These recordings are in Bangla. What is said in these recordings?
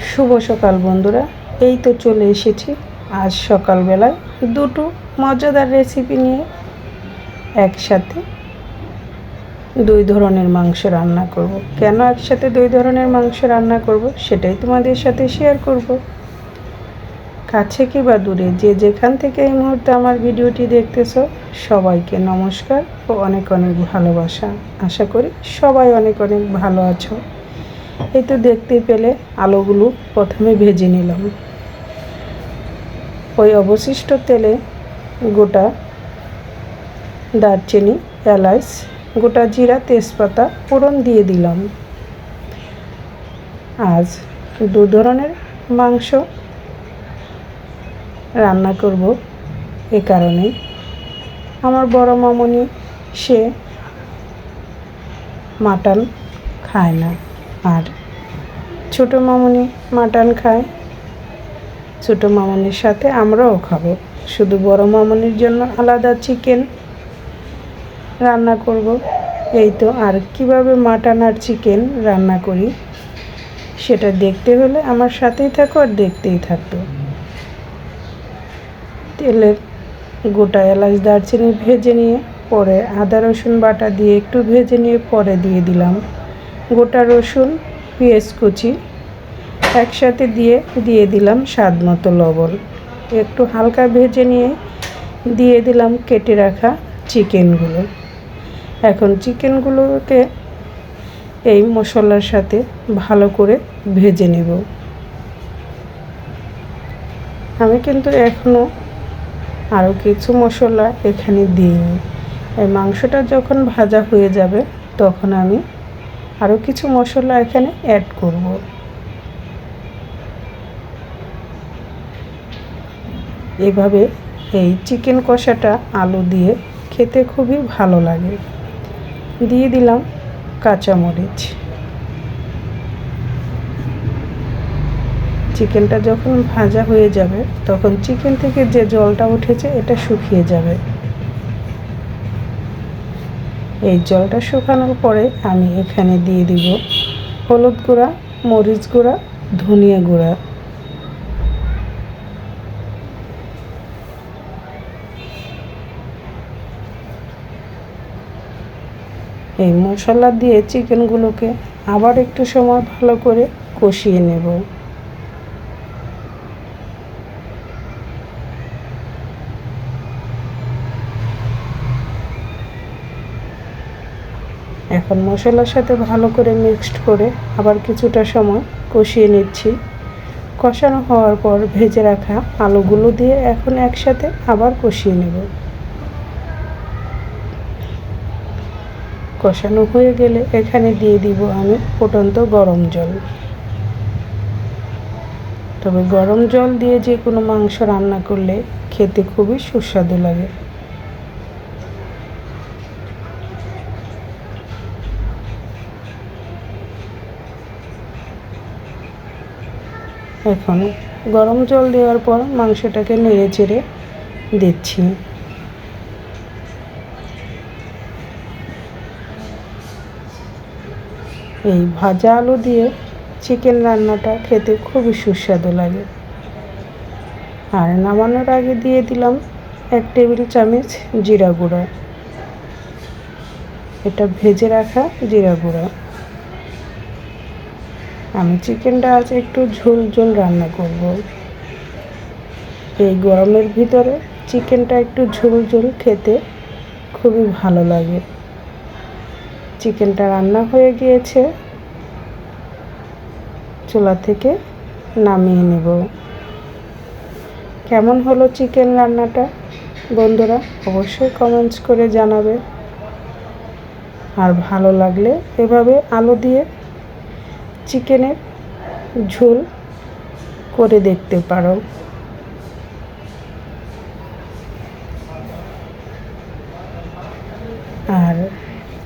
শুভ সকাল বন্ধুরা এই তো চলে এসেছি আজ সকালবেলায় দুটো মজাদার রেসিপি নিয়ে একসাথে দুই ধরনের মাংস রান্না করব। কেন একসাথে দুই ধরনের মাংস রান্না করব সেটাই তোমাদের সাথে শেয়ার করব। কাছে কি বা দূরে, যে যেখান থেকে এই মুহূর্তে আমার ভিডিওটি দেখতেছ, সবাইকে নমস্কার ও অনেক অনেক ভালোবাসা আশা করি সবাই অনেক অনেক ভালো আছো এই তো দেখতেই পেলে আলুগুলো প্রথমে ভেজে নিলাম। ওই অবশিষ্ট তেলে গোটা দারচিনি, এলাচ, গোটা জিরা, তেজপাতা ফোড়ন দিয়ে দিলাম। আজ দু ধরনের মাংস রান্না করব এ কারণে। আমার বড় মামনি, সে মাটন খায় না। আর ছোটো মামনি মাটন খায়। ছোটো মামনির সাথে আমরাও খাব। শুধু বড় মামনির জন্য আলাদা চিকেন রান্না করব। এই তো আর কীভাবে মাটন আর চিকেন রান্না করি, সেটা দেখতে হলে আমার সাথেই থাকো আর দেখতেই থাকতো তেলের গোটা এলাচ দারচিনি ভেজে নিয়ে, পরে আদা রসুন বাটা দিয়ে একটু ভেজে নিয়ে পরে দিয়ে দিলাম। গোটা রসুন, পেঁয়াজ কুচি একসাথে দিয়ে দিয়ে দিলাম স্বাদ মতো লবণ। একটু হালকা ভেজে নিয়ে দিয়ে দিলাম কেটে রাখা চিকেনগুলো। এখন চিকেনগুলোকে এই মশলার সাথে ভালো করে ভেজে নেব। আমি কিন্তু এখনও আরও কিছু মশলা এখানে দিইনি। এই মাংসটা যখন ভাজা হয়ে যাবে, তখন আমি আরও কিছু মশলা এখানে অ্যাড করব। এভাবে এই চিকেন কষাটা আলু দিয়ে খেতে খুবই ভালো লাগে। দিয়ে দিলাম কাঁচামরিচ। চিকেনটা যখন ভাজা হয়ে যাবে, তখন চিকেন থেকে যে জলটা উঠেছে, এটা শুকিয়ে যাবে। এই জলটা শুকানোর পরে আমি এখানে দিয়ে দিব হলুদ গুঁড়া, মরিচ গুঁড়া, ধনিয়া গুঁড়া। এই মশলা দিয়ে চিকেনগুলোকে আবার একটু সময় ভালো করে কষিয়ে নেব। এখন মশলার সাথে ভালো করে মিক্সড করে আবার কিছুটা সময় কষিয়ে নিচ্ছি। কষানো হওয়ার পর ভেজে রাখা আলুগুলো দিয়ে এখন একসাথে আবার কষিয়ে নেব। কষানো হয়ে গেলে এখানে দিয়ে দিব আমি ফুটন্ত গরম জল। তবে গরম জল দিয়ে যে কোনো মাংস রান্না করলে খেতে খুবই সুস্বাদু লাগে। এখন গরম জল দেওয়ার পর মাংসটাকে নেড়ে চেড়ে দিচ্ছি। এই ভাজা আলু দিয়ে চিকেন রান্নাটা খেতে খুবই সুস্বাদু লাগে। আর নামানোর আগে দিয়ে দিলাম এক টেবিল চামচ জিরা গুঁড়া। এটা ভেজে রাখা জিরা গুঁড়া। আমি চিকেনটা আজ একটু ঝোল ঝোল রান্না করব। এই গরমের ভিতরে চিকেনটা একটু ঝোল ঝোল খেতে খুবই ভালো লাগে। চিকেনটা রান্না হয়ে গিয়েছে। চুলা থেকে নামিয়ে নেব। কেমন হলো চিকেন রান্নাটা? বন্ধুরা অবশ্যই কমেন্টস করে জানাবে। আর ভালো লাগলে এভাবে আলু দিয়ে চিকেনের ঝোল করে দেখতে পারো। আর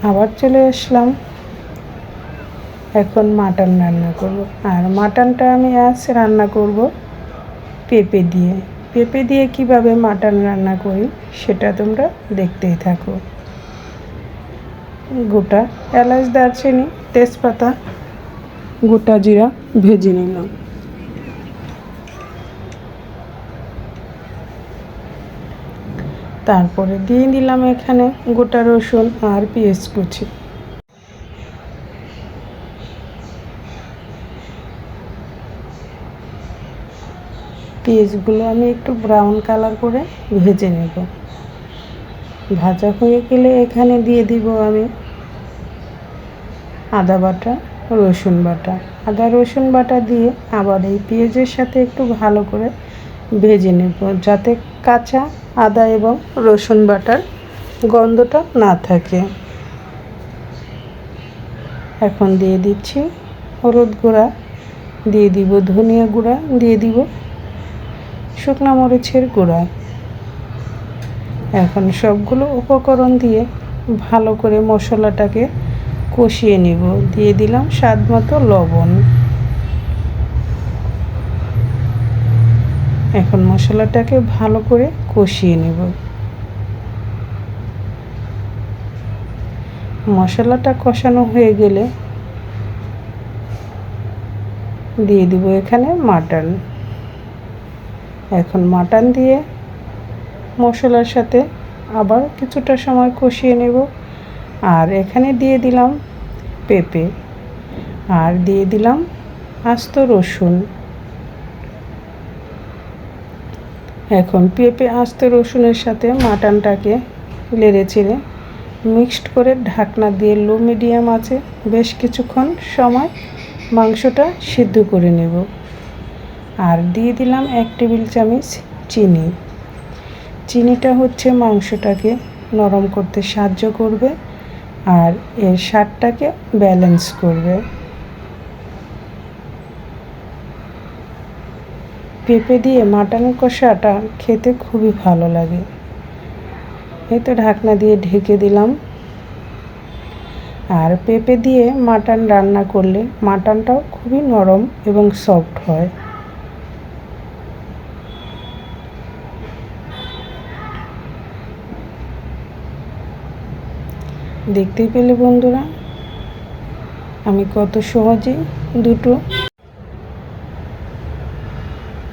আবার চলে আসলাম। এখন মাটন রান্না করব। আর মাটনটা আমি আজ রান্না করব পেঁপে দিয়ে। পেঁপে দিয়ে কীভাবে মাটন রান্না করি সেটা তোমরা দেখতেই থাকো। গোটা এলাচ, দারচিনি, তেজপাতা গোটা জিরা ভেজে নিলাম। তারপরে দিয়ে দিলাম এখানে গোটা রসুন আর পেঁয়াজ কুচি। পেঁয়াজগুলো আমি একটু ব্রাউন কালার করে ভেজে নেব। ভাজা হয়ে গেলে এখানে দিয়ে দিব আমি আদা বাটা, রসুন বাটা। আদা, রসুন বাটা দিয়ে আবার এই পেঁয়াজের সাথে একটু ভালো করে ভেজে নেব যাতে কাঁচা আদা এবং রসুন বাটার গন্ধটা না থাকে। এখন দিয়ে দিচ্ছি হলুদ গুঁড়া, দিয়ে দিব ধনিয়া গুঁড়া, দিয়ে দিব শুকনো মরিচের গুঁড়া। এখন সবগুলো উপকরণ দিয়ে ভালো করে মশলাটাকে কষিয়ে নিব। দিয়ে দিলাম স্বাদ মতো লবণ। এখন মশলাটাকে ভালো করে কষিয়ে নেব। মশলাটা কষানো হয়ে গেলে দিয়ে দিব এখানে মাটন। এখন মাটন দিয়ে মশলার সাথে আবার কিছুটা সময় কষিয়ে নেব। আর এখানে দিয়ে দিলাম পেঁপে। আর দিয়ে দিলাম আস্ত রসুন। এখন পেঁপে আস্ত রসুনের সাথে মাটনটাকে লেড়ে চেড়ে মিক্সড করে ঢাকনা দিয়ে লো মিডিয়াম আছে বেশ কিছুক্ষণ সময় মাংসটা সিদ্ধ করে নেব। আর দিয়ে দিলাম এক টেবিল চামচ চিনি। চিনিটা হচ্ছে মাংসটাকে নরম করতে সাহায্য করবে আর এর স্বাদটাকে ব্যালেন্স করবে। পেঁপে দিয়ে মাটন কষাটা খেতে খুবই ভালো লাগে। এই তো ঢাকনা দিয়ে ঢেকে দিলাম। আর পেঁপে দিয়ে মাটন রান্না করলে মাটনটাও খুবই নরম এবং সফট হয়। দেখতেই পেলে বন্ধুরা। আমি কত সহজেই দুটো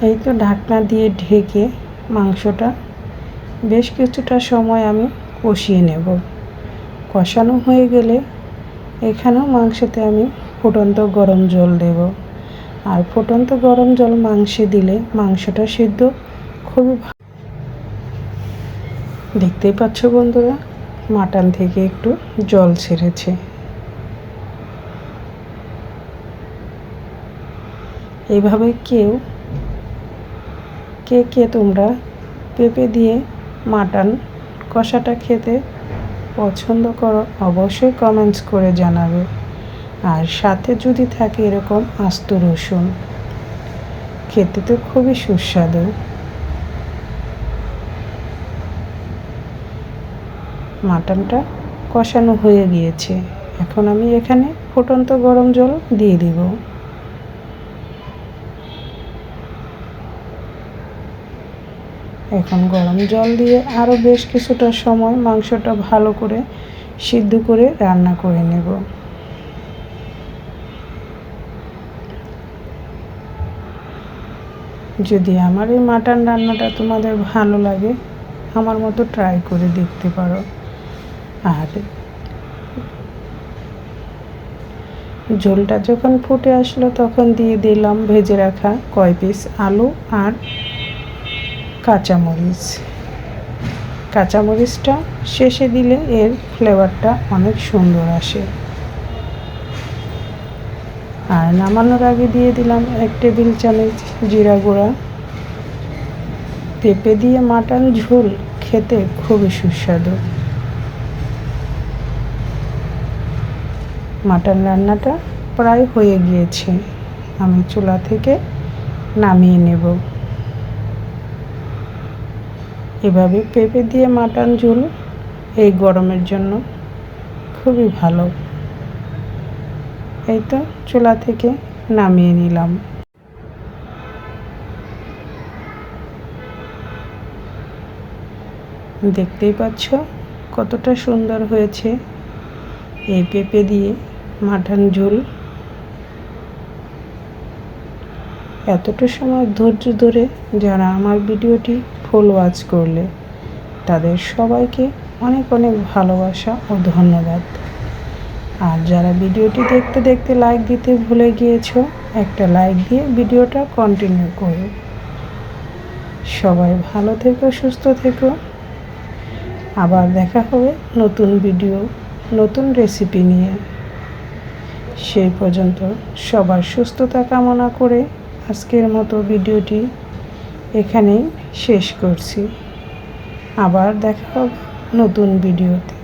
এই তো ঢাকনা দিয়ে ঢেকে মাংসটা বেশ কিছুটা সময় আমি কষিয়ে নেব। কষানো হয়ে গেলে এখানেও মাংসতে আমি ফুটন্ত গরম জল দেব। আর ফুটন্ত গরম জল মাংসে দিলে মাংসটা সিদ্ধ খুবই দেখতেই পাচ্ছ বন্ধুরা? মাটন থেকে একটু জল ছেড়েছে। এইভাবে কেউ, কে কে তোমরা পেঁপে দিয়ে মাটন কষাটা খেতে পছন্দ করো অবশ্যই কমেন্টস করে জানাবে। আর সাথে যদি থাকে এরকম আস্ত রসুন, খেতে তো খুবই সুস্বাদু। মাটনটা কষানো হয়ে গিয়েছে। এখন আমি এখানে ফুটন্ত গরম জল দিয়ে দিব। এখন গরম জল দিয়ে আরও বেশ কিছুটা সময় মাংসটা ভালো করে সিদ্ধ করে রান্না করে নেব। যদি আমার এই মাটন রান্নাটা তোমাদের ভালো লাগে, আমার মতো ট্রাই করে দেখতে পারো। আর ঝোলটা যখন ফুটে আসলো, তখন দিয়ে দিলাম ভেজে রাখা কয় পিস আলু আর কাঁচামরিচ। কাঁচামরিচটা শেষে দিলে এর ফ্লেভারটা অনেক সুন্দর আসে। আর নামানোর আগে দিয়ে দিলাম এক টেবিল চামচ জিরা গুঁড়া। পেঁপে দিয়ে মাটন ঝোল খেতে খুবই সুস্বাদু। মাটন রান্নাটা প্রায় হয়ে গিয়েছে। আমি চুলা থেকে নামিয়ে নেব। এভাবে পেঁপে দিয়ে মাটন ঝোল এই গরমের জন্য খুবই ভালো। এই তো চুলা থেকে নামিয়ে নিলাম। দেখতেই পাচ্ছ কতটা সুন্দর হয়েছে এই পেঁপে দিয়ে। মাটন ঝোল। এতটা সময় ধৈর্য ধরে যারা আমার ভিডিওটি ফুল ওয়াচ করলে, তাদের সবাইকে অনেক অনেক ভালোবাসা ও ধন্যবাদ। আর যারা ভিডিওটি দেখতে দেখতে লাইক দিতে ভুলে গিয়েছো, একটা লাইক দিয়ে ভিডিওটা কন্টিনিউ করো। সবাই ভালো থেকো, সুস্থ থেকো। আবার দেখা হবে নতুন ভিডিও নতুন রেসিপি নিয়ে। সেই পর্যন্ত সবার সুস্থতা কামনা করে আজকের মতো ভিডিওটি এখানেই শেষ করছি। আবার দেখা হবে নতুন ভিডিওতে।